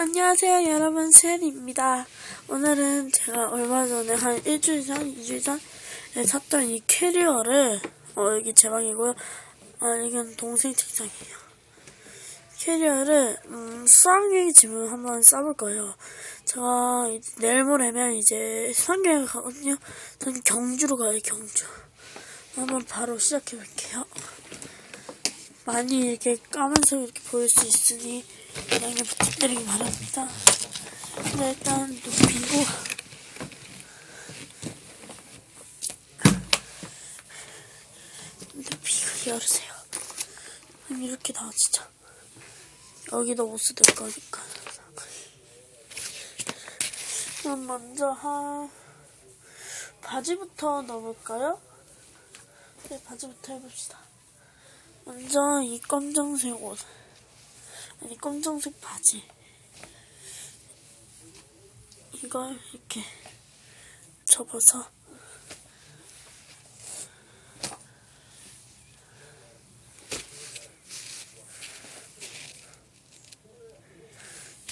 안녕하세요 여러분 셀입니다. 오늘은 제가 얼마 전에 한 일주일 전, 이주일 전에 샀던 이 캐리어를 어 여기 제 방이고요. 아 이건 동생 책상이에요. 캐리어를 음, 수학여행 짐을 한번 싸볼 거예요. 제가 내일 모레면 이제 수학여행 가거든요. 저는 경주로 가요 경주. 한번 바로 시작해 볼게요. 많이 이렇게 까만색 이렇게 보일 수 있으니 양해 부탁드리기 바랍니다. 네, 일단 눕히고 눕히고 열으세요. 이렇게 나와 진짜 여기다 옷을 넣을 거니까. 그럼 먼저 한 바지부터 넣어볼까요? 네, 바지부터 해봅시다. 먼저 이 검정색 옷. 아니, 검정색 바지. 이걸 이렇게 접어서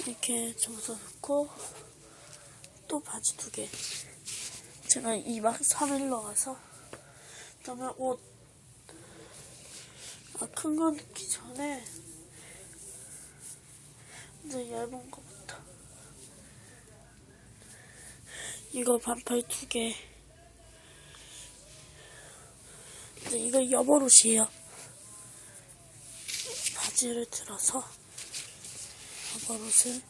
이렇게 접어서 넣고 또 바지 두 개. 제가 2박 3일로 와서 그다음에 옷 아, 큰거 넣기 전에 이제 얇은 거부터 이거 반팔 두 개. 이제 이거 여벌옷이에요. 바지를 들어서 여벌옷을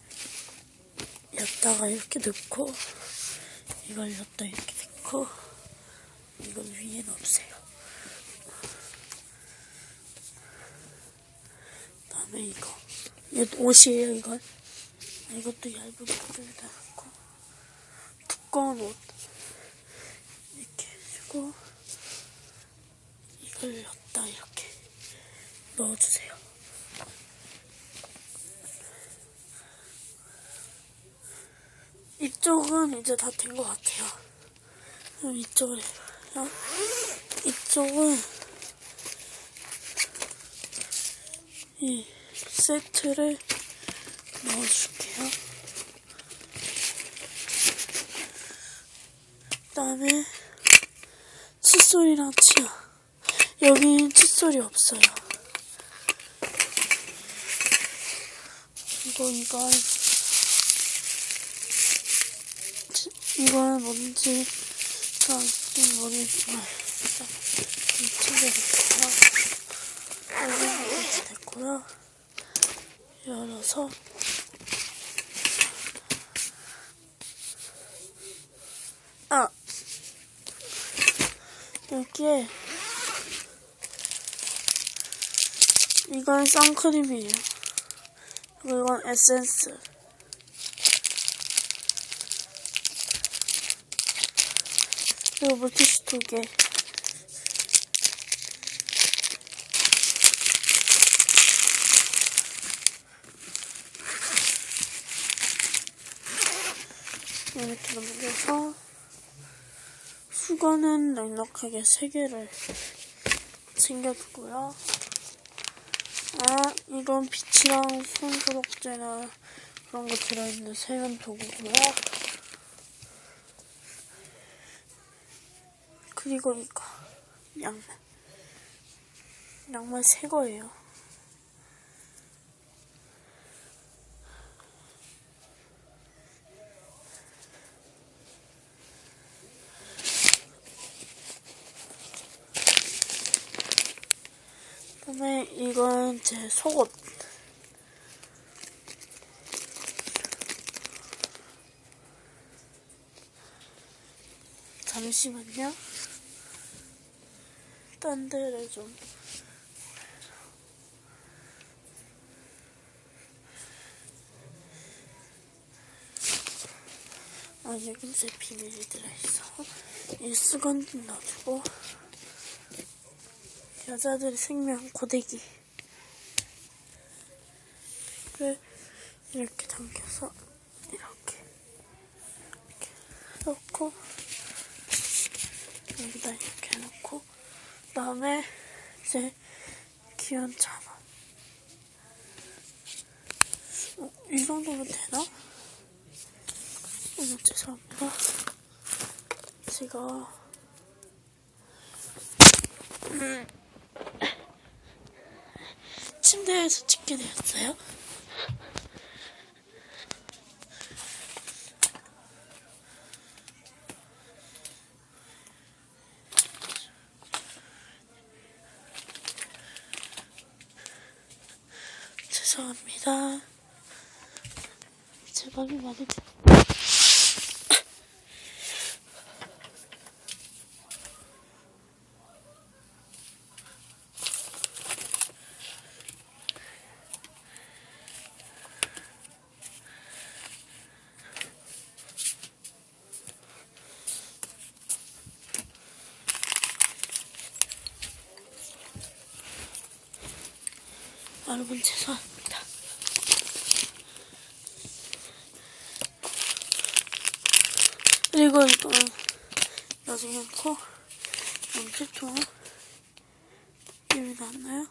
였다가 이렇게 넣고 이걸 였다 이렇게 넣고 이걸 위에 넣으세요. 그 다음에 이거 이거 옷이에요 이건 아, 이것도 얇은 옷들다 넣고 두꺼운 옷 이렇게 해주고 이걸 였다 이렇게 넣어주세요. 이쪽은 이제 다 된 것 같아요. 그럼 이쪽을 해봐요. 이쪽은 이 세트를 넣어줄게요. 그 다음에 칫솔이랑 치아. 여긴 칫솔이 없어요. 이건 치- 이건 뭔지 잘좀 모르겠지만 일단 이쪽에 넣고요. 여기까지 됐고요. 열어서 아 여기에 이건 선크림이에요. 그리고 이건 에센스. 그리고 물티슈 두 개. 이렇게 넘겨서 수건은 넉넉하게 세 개를 챙겨두고요. 아, 이건 빛이랑 손소독제나 그런 거 들어있는 세면 도구고요. 그리고 이거 양말. 양말 새 거예요. 다음에 이건 제 속옷. 잠시만요. 딴 데를 좀. 아, 여긴 제 비닐이 들어있어. 이 수건 좀 넣어주고. 여자들의 생명 고데기. 를 이렇게 당겨서 이렇게 이렇게 넣고 여기다 이렇게 놓고 그다음에 이제 귀여운 자만 어, 이 정도면 되나? 어머, 죄송합니다. 제가, 음, 침대에서 찍게 되었어요. 죄송합니다. 제 방이 많이 여러분 죄송합니다. 이거 이거 나중에 놓고 염색통 이름이 나왔나요?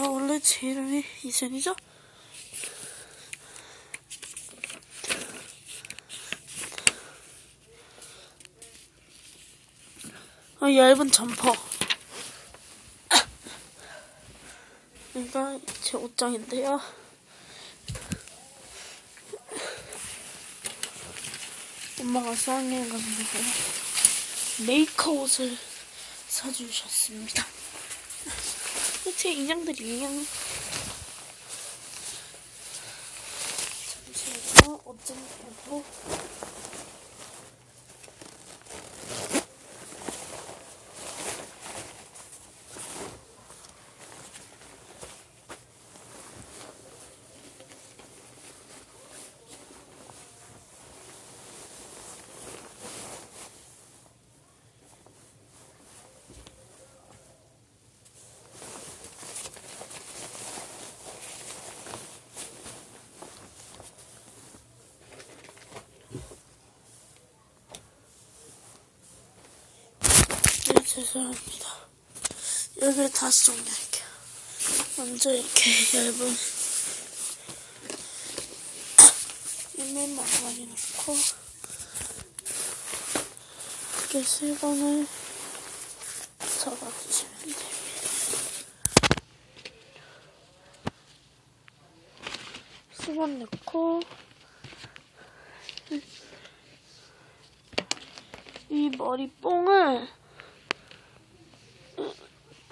아 원래 제 이름이 이선이죠? 아 얇은 점퍼 이거 제 옷장인데요. 엄마가 수학여행 가서 메이커 옷을 사주셨습니다. 제 인형들이에요. 잠시만요. 옷 좀 보고. 네, 죄송합니다. 여기를 다시 정리할게요. 먼저 이렇게 얇은 이면 마지막에 놓고 이렇게 세 번을 잡아주시면 됩니다. 수건 넣고 이 머리 뽕을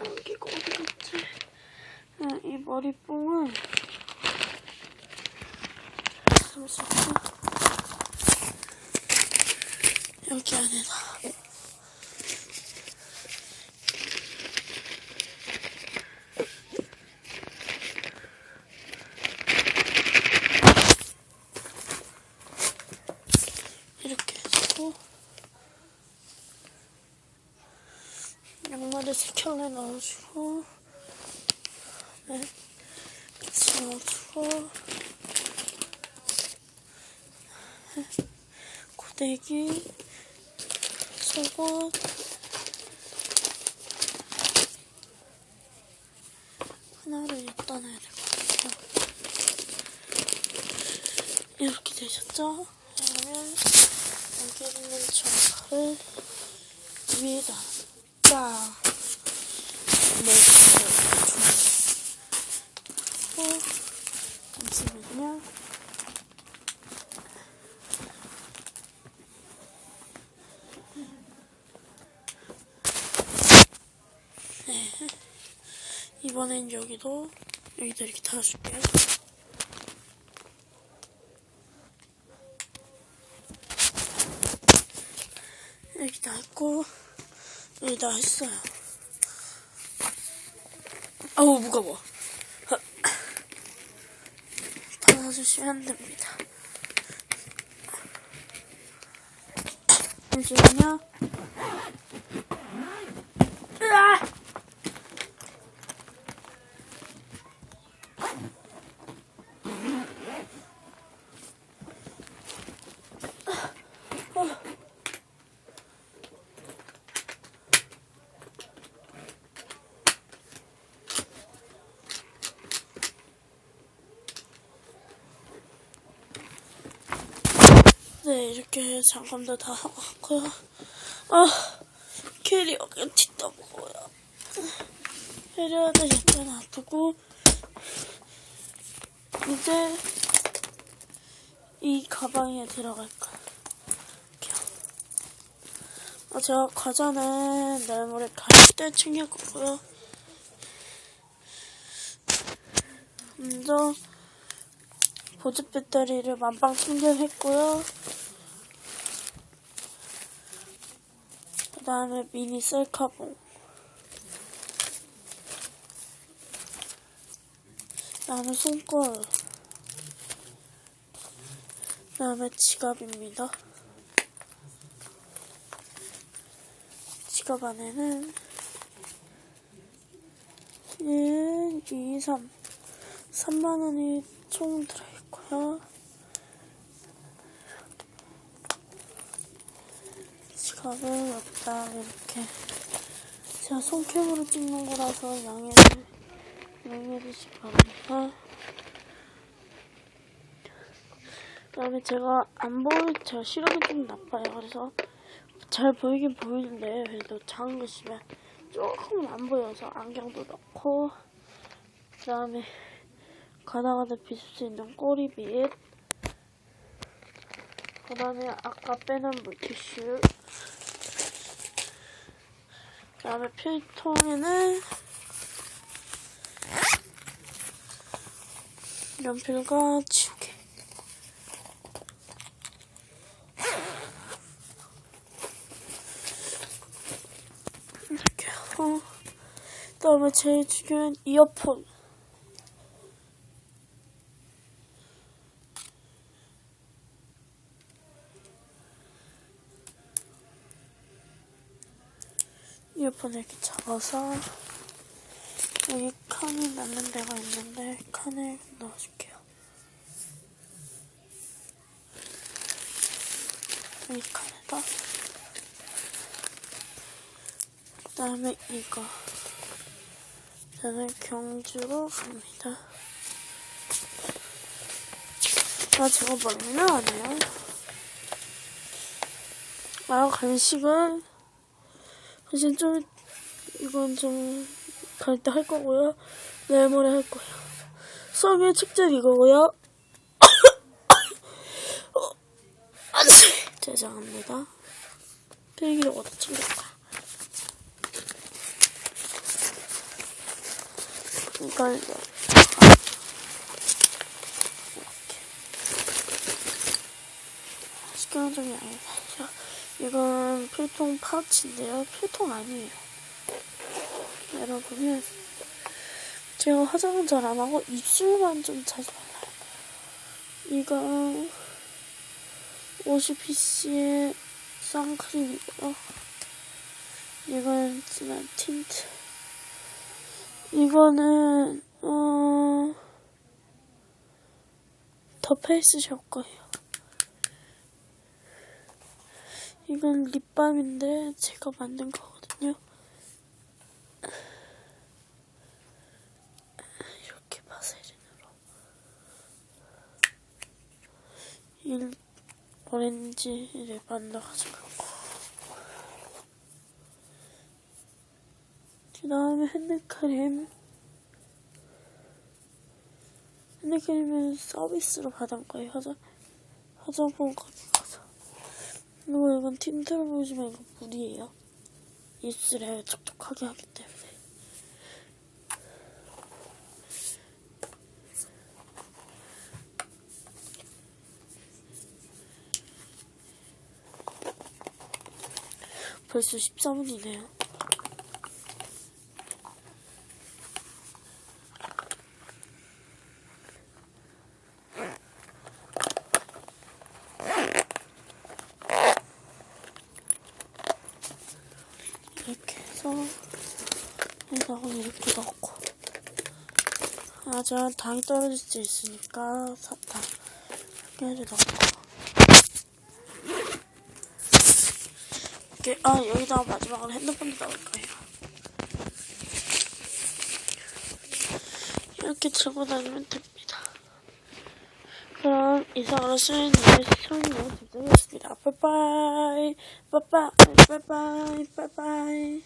여기가 어디 갔지? 응, 이 머리 뽕을 잠시만요. 여기 안에다 이렇게 해주고 양말을 세 켤레 넣어주고 네, 같이 넣어주고 네, 고데기 속옷 하나를 놔야 될 것 같아요 이렇게 되셨죠? 그러면 여기 있는 점퍼를 위에다 딱 넣어주세요. 어, 잠시만요. 네. 이번엔 여기도 여기다 이렇게 달아줄게요. 여기 다 했고 여기 다 했어요. 아우 무거워. 닫아주시면 됩니다. 잠시만요. 네, 이렇게 장갑도 다 하고요. 아, 캐리어가 뒷떠보고요. 캐리어도 옆에 놔두고, 이제 이 가방에 들어갈. 이렇게. 아, 제가 과자는 내일 모레 갈 때 챙길 거고요. 먼저 보조 배터리를 만방 충전했고요. 다음에 미니 셀카봉. 그 다음에 손걸. 그 다음에 지갑입니다. 지갑 안에는 1, 2, 3. 3만원이 총 들어있고요. 지갑을 여기다 이렇게 제가 손캠으로 찍는 거라서 양해를 양해해 주시기 바랍니다. 그다음에 제가 안 보이 제가 시력이 좀 나빠요. 그래서 잘 보이긴 보이는데 그래도 작은 거 쓰면 조금 안 보여서 안경도 넣고 그다음에 가다가다 빗을 수 있는 꼬리빗 그 다음에 아까 빼는 물티슈 그 다음에 필통에는 연필과 지우개. 이렇게 하고 그 다음에 제일 중요한 이어폰 이어폰을 이렇게 잡아서 여기 칸이 남는 데가 있는데 칸을 넣어줄게요. 이 칸에다 그 다음에 이거 저는 경주로 갑니다. 아 저거 안 해요. 아 간식은 사실 좀 이건 좀 갈 때 할 거고요. 내일 모레 할 거예요. 수학의 책들 이거고요. 어. 죄송합니다. 필기록어도 챙길 거야. 이걸 이렇게 적이 아니다. 이건 필통 파우치인데요. 필통 아니에요. 여러분은 제가 화장은 잘 안 하고 입술만 좀 자주 발라요. 이거 오시피씨의 선크림이고요. 이건 진한 틴트. 이거는 어, 더 페이스 샵 거예요. 이건 립밤인데 제가 만든 거거든요. 이렇게 바세린으로 이 오렌지를 만들어가지고 그 다음에 핸드크림 핸드크림은 서비스로 받은 거예요. 화장 화장품 거기 가서. 그리고 이건 틴트를 보시면 이거 물이에요. 입술에 촉촉하게 하기 때문에. 벌써 14분이네요. 이렇게 해서 여기다가 이렇게 넣고 아 제가 당이 떨어질 수 있으니까 사탕 이렇게 넣고 이렇게 아 여기다가 마지막으로 핸드폰도 넣을 거예요 이렇게 들고 다니면 됩니다 그럼 이상으로 수행의 시청률 집중했습니다. 빠이빠이, 빠이빠이, 빠이빠이, 빠이빠이.